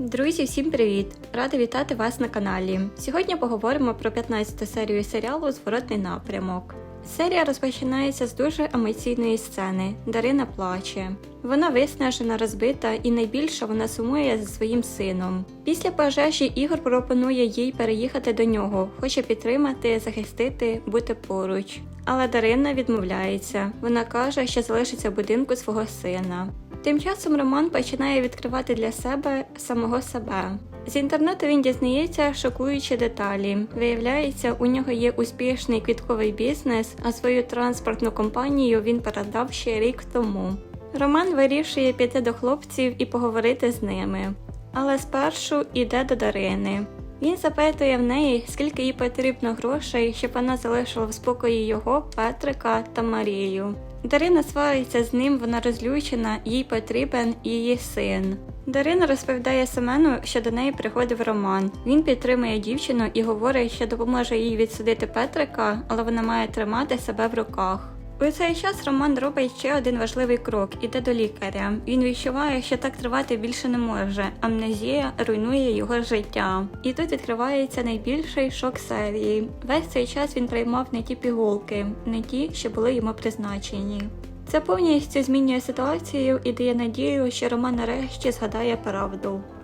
Друзі, всім привіт! Рада вітати вас на каналі. Сьогодні поговоримо про 15 серію серіалу Зворотний напрямок. Серія розпочинається з дуже емоційної сцени. Дарина плаче. Вона виснажена, розбита і найбільше вона сумує за своїм сином. Після пожежі Ігор пропонує їй переїхати до нього, хоче підтримати, захистити, бути поруч. Але Дарина відмовляється. Вона каже, що залишиться в будинку свого сина. Тим часом Роман починає відкривати для себе самого себе. З інтернету він дізнається шокуючі деталі. Виявляється, у нього є успішний квітковий бізнес, а свою транспортну компанію він передав ще рік тому. Роман вирішує піти до хлопців і поговорити з ними. Але спершу йде до Дарини. Він запитує в неї, скільки їй потрібно грошей, щоб вона залишила в спокої його, Петрика та Марію. Дарина свариться з ним, вона розлючена, їй потрібен її син. Дарина розповідає Семену, що до неї приходив Роман. Він підтримує дівчину і говорить, що допоможе їй відсудити Петрика, але вона має тримати себе в руках. У цей час Роман робить ще один важливий крок іде до лікаря. Він відчуває, що так тривати більше не може. Амнезія руйнує його життя. І тут відкривається найбільший шок серії. Весь цей час він приймав не ті пігулки, не ті, що були йому призначені. Це повністю змінює ситуацію і дає надію, що Роман нарешті згадає правду.